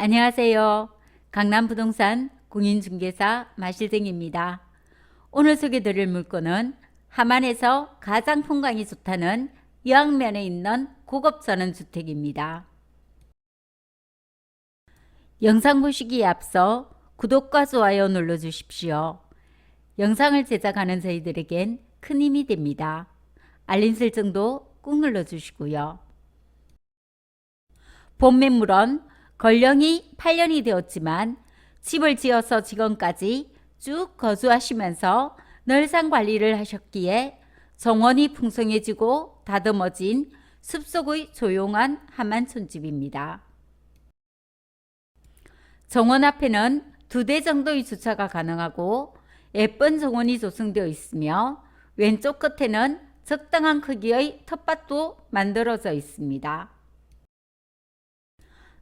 안녕하세요. 강남부동산 공인중개사 마실쟁입니다. 오늘 소개드릴 물건은 하만에서 가장 풍광이 좋다는 여항면에 있는 고급 전원주택입니다. 영상 보시기에 앞서 구독과 좋아요 눌러주십시오. 영상을 제작하는 저희들에겐 큰 힘이 됩니다. 알림 설정도 꾹 눌러주시고요. 본 매물은 건령이 8년이 되었지만 집을 지어서 지금까지 쭉 거주하시면서 널상 관리를 하셨기에 정원이 풍성해지고 다듬어진 숲속의 조용한 하만촌집입니다. 정원 앞에는 두 대 정도의 주차가 가능하고 예쁜 정원이 조성되어 있으며 왼쪽 끝에는 적당한 크기의 텃밭도 만들어져 있습니다.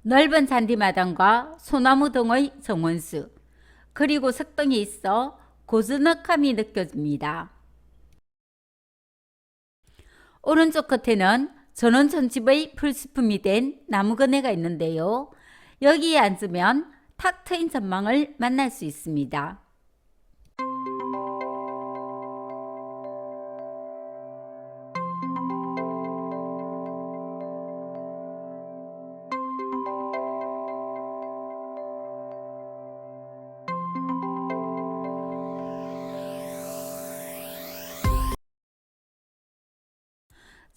넓은 잔디마당과 소나무 등의 정원수, 그리고 석등이 있어 고즈넉함이 느껴집니다. 오른쪽 끝에는 전원 전집의 풀스품이 된 나무 그네가 있는데요. 여기에 앉으면 탁 트인 전망을 만날 수 있습니다.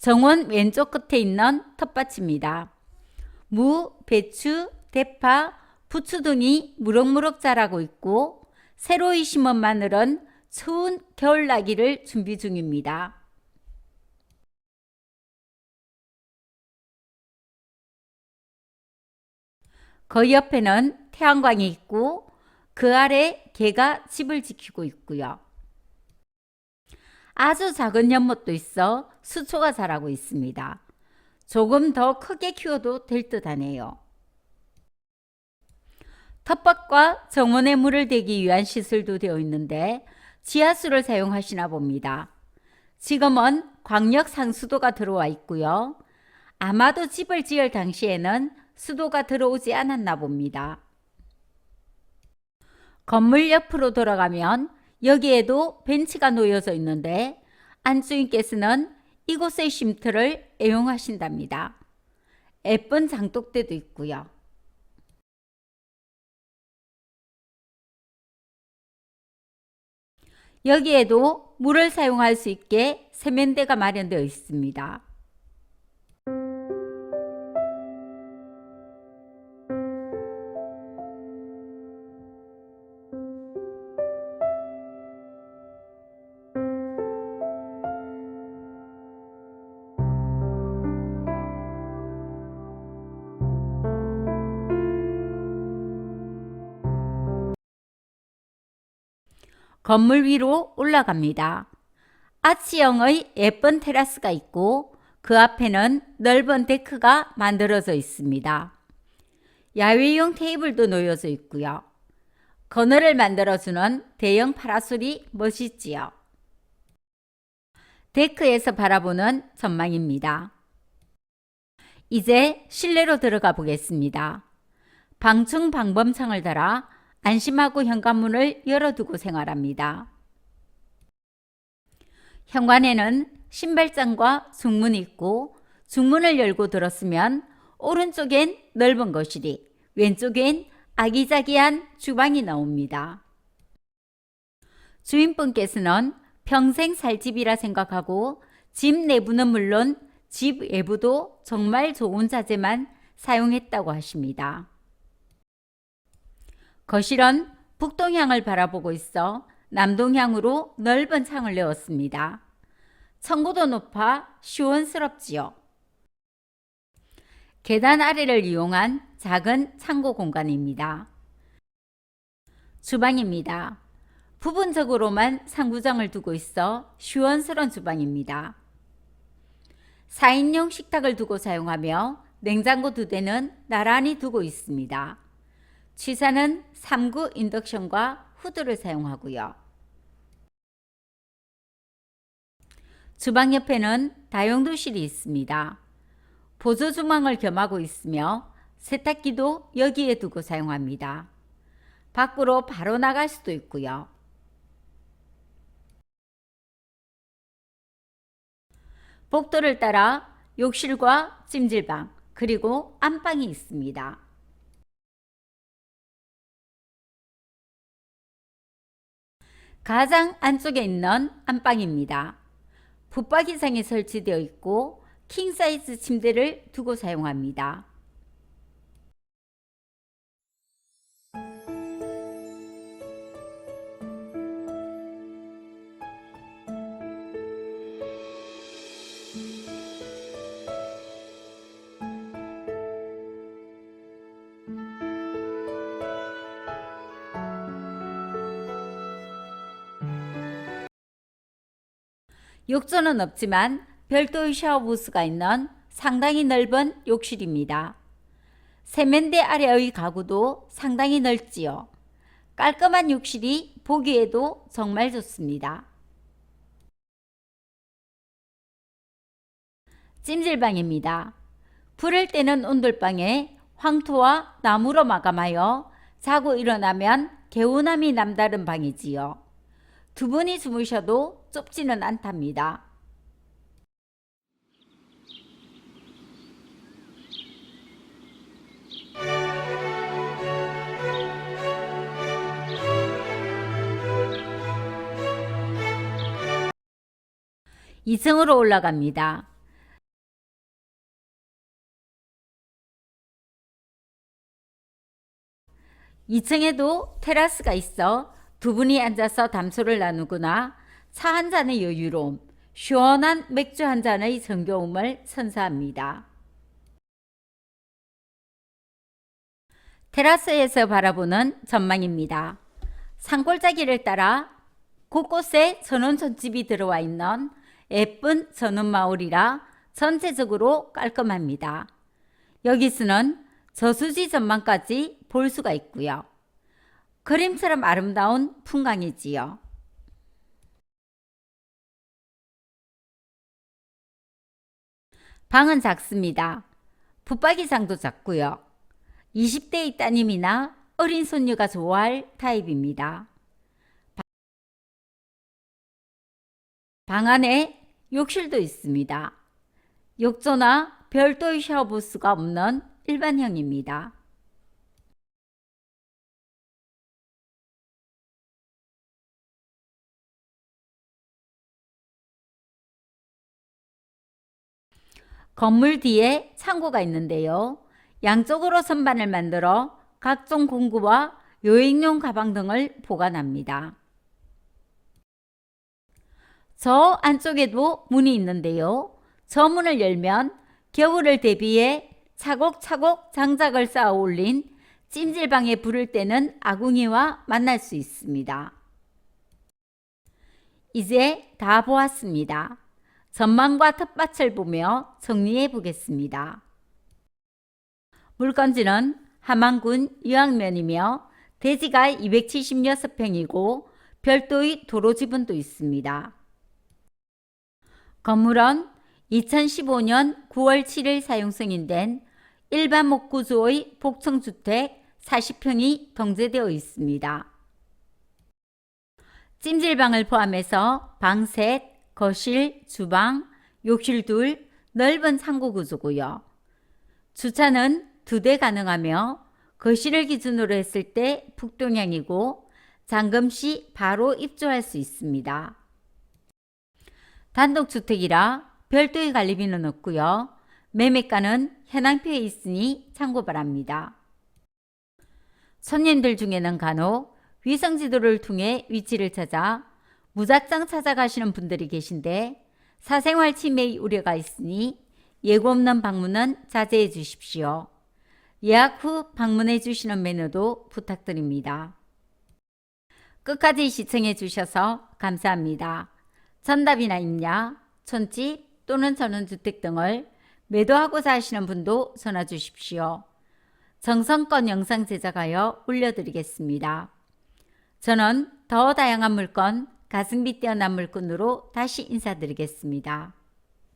정원 왼쪽 끝에 있는 텃밭입니다. 무, 배추, 대파, 부추 등이 무럭무럭 자라고 있고 새로이 심은 마늘은 추운 겨울나기를 준비 중입니다. 그 옆에는 태양광이 있고 그 아래 개가 집을 지키고 있고요. 아주 작은 연못도 있어 수초가 자라고 있습니다. 조금 더 크게 키워도 될 듯 하네요. 텃밭과 정원에 물을 대기 위한 시설도 되어 있는데 지하수를 사용하시나 봅니다. 지금은 광역 상수도가 들어와 있고요. 아마도 집을 지을 당시에는 수도가 들어오지 않았나 봅니다. 건물 옆으로 돌아가면 여기에도 벤치가 놓여져 있는데 안주인께서는 이곳의 쉼터를 애용하신답니다. 예쁜 장독대도 있고요. 여기에도 물을 사용할 수 있게 세면대가 마련되어 있습니다. 건물 위로 올라갑니다. 아치형의 예쁜 테라스가 있고 그 앞에는 넓은 데크가 만들어져 있습니다. 야외용 테이블도 놓여져 있고요. 그늘을 만들어주는 대형 파라솔이 멋있지요. 데크에서 바라보는 전망입니다. 이제 실내로 들어가 보겠습니다. 방충 방범창을 달아 안심하고 현관문을 열어두고 생활합니다. 현관에는 신발장과 중문이 있고 중문을 열고 들었으면 오른쪽엔 넓은 거실이 왼쪽엔 아기자기한 주방이 나옵니다. 주인분께서는 평생 살 집이라 생각하고 집 내부는 물론 집 외부도 정말 좋은 자재만 사용했다고 하십니다. 거실은 북동향을 바라보고 있어 남동향으로 넓은 창을 내었습니다. 청고도 높아 시원스럽지요. 계단 아래를 이용한 작은 창고 공간입니다. 주방입니다. 부분적으로만 상부장을 두고 있어 시원스러운 주방입니다. 4인용 식탁을 두고 사용하며 냉장고 두 대는 나란히 두고 있습니다. 취사는 3구 인덕션과 후드를 사용하고요. 주방 옆에는 다용도실이 있습니다. 보조 주방을 겸하고 있으며 세탁기도 여기에 두고 사용합니다. 밖으로 바로 나갈 수도 있고요. 복도를 따라 욕실과 찜질방 그리고 안방이 있습니다. 가장 안쪽에 있는 안방입니다. 붙박이상이 설치되어 있고 킹사이즈 침대를 두고 사용합니다. 욕조는 없지만 별도의 샤워 부스가 있는 상당히 넓은 욕실입니다. 세면대 아래의 가구도 상당히 넓지요. 깔끔한 욕실이 보기에도 정말 좋습니다. 찜질방입니다. 불을 때는 온돌방에 황토와 나무로 마감하여 자고 일어나면 개운함이 남다른 방이지요. 두 분이 주무셔도 좁지는 않답니다. 이층으로 올라갑니다. 이층에도 테라스가 있어 두 분이 앉아서 담소를 나누거나 차 한 잔의 여유로움, 시원한 맥주 한 잔의 정겨움을 선사합니다. 테라스에서 바라보는 전망입니다. 산골짜기를 따라 곳곳에 전원전집이 들어와 있는 예쁜 전원마을이라 전체적으로 깔끔합니다. 여기서는 저수지 전망까지 볼 수가 있고요. 그림처럼 아름다운 풍광이지요. 방은 작습니다. 붙박이장도 작고요. 20대의 따님이나 어린 손녀가 좋아할 타입입니다. 방 안에 욕실도 있습니다. 욕조나 별도의 샤워부스가 없는 일반형입니다. 건물 뒤에 창고가 있는데요. 양쪽으로 선반을 만들어 각종 공구와 여행용 가방 등을 보관합니다. 저 안쪽에도 문이 있는데요. 저 문을 열면 겨울을 대비해 차곡차곡 장작을 쌓아 올린 찜질방에 불을 때는 아궁이와 만날 수 있습니다. 이제 다 보았습니다. 전망과 텃밭을 보며 정리해 보겠습니다. 물건지는 함안군 유황면이며 대지가 276평이고 별도의 도로 지분도 있습니다. 건물은 2015년 9월 7일 사용 승인된 일반 목구조의 복층주택 40평이 경제되어 있습니다. 찜질방을 포함해서 방 셋, 거실, 주방, 욕실 둘, 넓은 창고 구조고요. 주차는 두 대 가능하며 거실을 기준으로 했을 때 북동향이고 잠금 시 바로 입주할 수 있습니다. 단독주택이라 별도의 관리비는 없고요. 매매가는 현황표에 있으니 참고 바랍니다. 손님들 중에는 간혹 위성지도를 통해 위치를 찾아 무작정 찾아가시는 분들이 계신데 사생활 침해의 우려가 있으니 예고 없는 방문은 자제해 주십시오. 예약 후 방문해 주시는 매너도 부탁드립니다. 끝까지 시청해 주셔서 감사합니다. 전답이나 임야, 촌집 또는 전원주택 등을 매도하고자 하시는 분도 전화 주십시오. 정성껏 영상 제작하여 올려드리겠습니다. 저는 더 다양한 물건, 가성비 뛰어난 물건으로 다시 인사드리겠습니다.